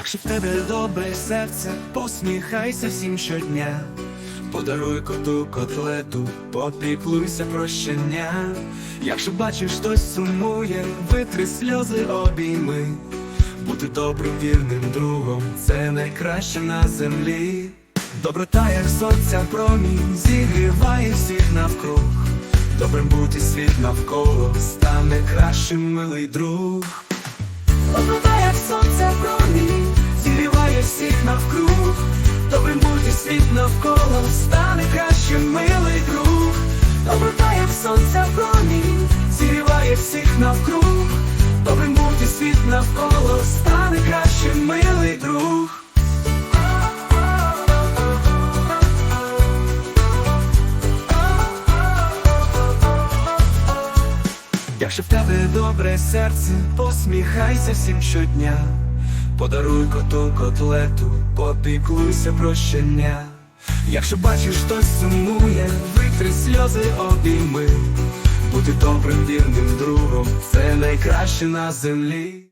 тебе добре серце, посміхайся всім щодня. Подаруй коту котлету, попіклуйся про щення. Якщо бачиш, хтось сумує, витри сльози обійми. Бути добрим вірним другом це найкраще на землі. Доброта, як сонця промінь, зігріває всіх навкруг. Добрим бути світ навколо стане кращим милий друг. Доброта, як сонця промінь, Світ навколо стане кращим милий друг. Доброта, як сонця промінь, зігріває всіх навкруг. Добрим бути світ навколо стане кращим милий друг. Якщо в тебе добре серце, посміхайся всім щодня, подаруй коту котлету, попіклуйся про щеня. Якщо бачиш, хтось сумує, витри сльози обійми, бути добрим вірним другом це найкраще на землі.